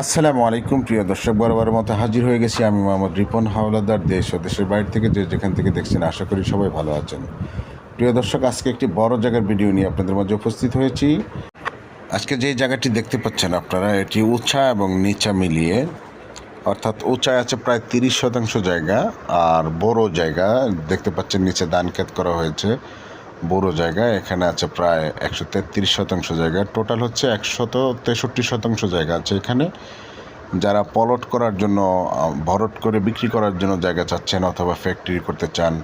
আসসালামু আলাইকুম, প্রিয় দর্শক বরাবর মতো হাজির হয়ে গেছি আমি মোহাম্মদ রিপন, হাওলাদার দেশ ও দেশের বাইরে থেকে যে যেখান থেকে দেখছেন, আশা করি সবাই ভালো আছেন। প্রিয় দর্শক, আজকে একটি বড় জায়গার ভিডিও নিয়ে আপনাদের মাঝে উপস্থিত হয়েছি। আজকে যে জায়গাটি দেখতে পাচ্ছেন আপনারা, এটি উঁচা এবং নিচা মিলিয়ে, অর্থাৎ উঁচায় আছে প্রায় তিরিশ শতাংশ জায়গা, আর বড় জায়গা দেখতে পাচ্ছেন, নিচে ধান ক্ষেত করা হয়েছে। বড় জায়গা, এখানে আছে প্রায় একশো তেত্রিশ শতাংশ জায়গা। টোটাল হচ্ছে একশত তেষট্টি শতাংশ জায়গা আছে এখানে। যারা পলট করার জন্য, ভরট করে বিক্রি করার জন্য জায়গা চাচ্ছেন অথবা ফ্যাক্টরি করতে চান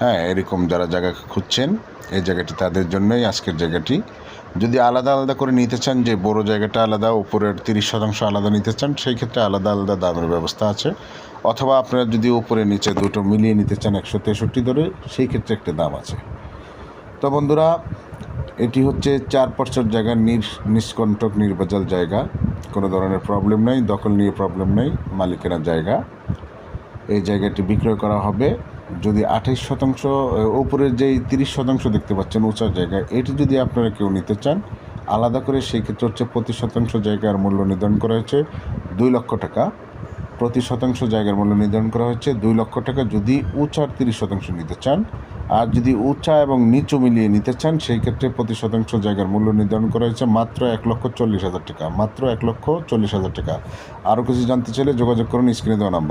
হ্যাঁ এরকম যারা জায়গা খুঁজছেন, এই জায়গাটি তাদের জন্যই আজকের জায়গাটি। যদি আলাদা আলাদা করে নিতে চান, যে বড় জায়গাটা আলাদা, উপরের তিরিশ শতাংশ আলাদা নিতে চান, সেই ক্ষেত্রে আলাদা আলাদা দামের ব্যবস্থা আছে। অথবা আপনারা যদি উপরে, নিচে দুটো মিলিয়ে নিতে চান একশো তেষট্টি ধরে, সেই ক্ষেত্রে একটা দাম আছে। তো বন্ধুরা এটি হচ্ছে চার পাঁচশোর জায়গা নির নিষ্কণ্টক নির্বাচল জায়গা। কোনো ধরনের প্রবলেম নেই দখল নিয়ে প্রবলেম নেই মালিকেরা জায়গা। এই জায়গাটি বিক্রয় করা হবে। যদি আঠাইশ শতাংশ আহ, উপরের যেই তিরিশ শতাংশ দেখতে পাচ্ছেন উঁচা জায়গা এটি যদি আপনারা কেউ নিতে চান আলাদা করে সেই ক্ষেত্রে হচ্ছে প্রতি শতাংশ জায়গার মূল্য নির্ধারণ করা হয়েছে দুই লক্ষ টাকা। প্রতি শতাংশ জায়গার মূল্য নির্ধারণ করা হয়েছে। দুই লক্ষ টাকা যদি উঁচার তিরিশ শতাংশ নিতে চান। আর যদি উঁচা এবং নিচু মিলিয়ে নিতে চান, সেই ক্ষেত্রে প্রতি শতাংশ জায়গার মূল্য নির্ধারণ করা হয়েছে মাত্র এক লক্ষ চল্লিশ হাজার টাকা। মাত্র এক লক্ষ চল্লিশ হাজার টাকা। আরও কিছু জানতে চাইলে যোগাযোগ করুন, স্ক্রিনে দেওয়া নাম্বার।